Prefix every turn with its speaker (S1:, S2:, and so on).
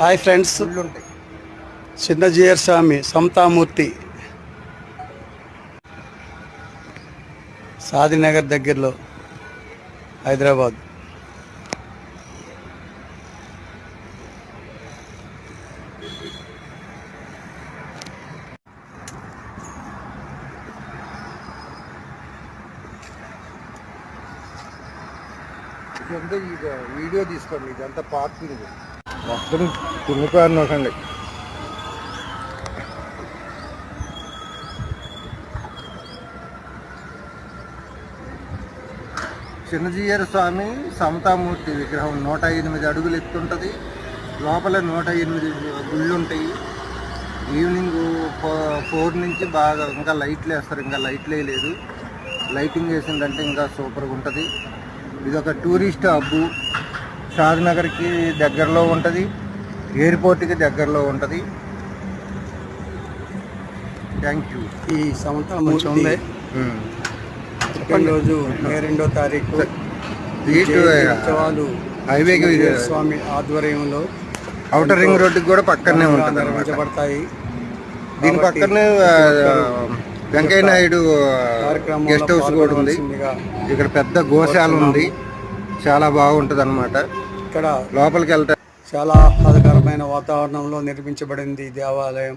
S1: Hi friends Chinna Jeeyar Swami Samathamurthy Sadinagar దగ్గరలో Hyderabad.
S2: Video తీసుకోండి ఇదంతా పార్కింగ్ మొత్తం తుమ్మిపోయారు నోకండి. చిన్నజీయర స్వామి సమతామూర్తి విగ్రహం నూట ఎనిమిది అడుగులు ఎత్తుంటుంది. లోపల నూట ఎనిమిది గుళ్ళు ఉంటాయి ఈవినింగ్ ఫోర్ నుంచి బాగా ఇంకా లైట్లు వేస్తారు. ఇంకా లైట్లు వేయలేదు లైటింగ్ వేసిందంటే ఇంకా సూపర్గా ఉంటుంది ఇది ఒక టూరిస్ట్ హబ్బు. షాద్నగర్కి దగ్గరలో ఉంటుంది. ఎయిర్పోర్ట్కి దగ్గరలో ఉంటుంది. థ్యాంక్ యూ
S1: ఈ సమతామూర్తి ఉంది. రోజు మే రెండో తారీఖు. ఉత్సవాలు
S2: హైవేకి
S1: స్వామి ఆధ్వర్యంలో
S2: అవుటర్ రింగ్ రోడ్డుకి కూడా పక్కనే ఉంటుంది
S1: నిర్వహించబడతాయి
S2: దీని పక్కనే వెంకయ్య నాయుడు గెస్ట్ హౌస్ కూడా ఉంది. ఇక్కడ పెద్ద గోశాల ఉంది. చాలా బాగుంటుంది అనమాట
S1: ఇక్కడ
S2: లోపలికి వెళ్తే
S1: చాలా ఆహ్లాదకరమైన వాతావరణంలో నిర్మించబడింది ఈ దేవాలయం.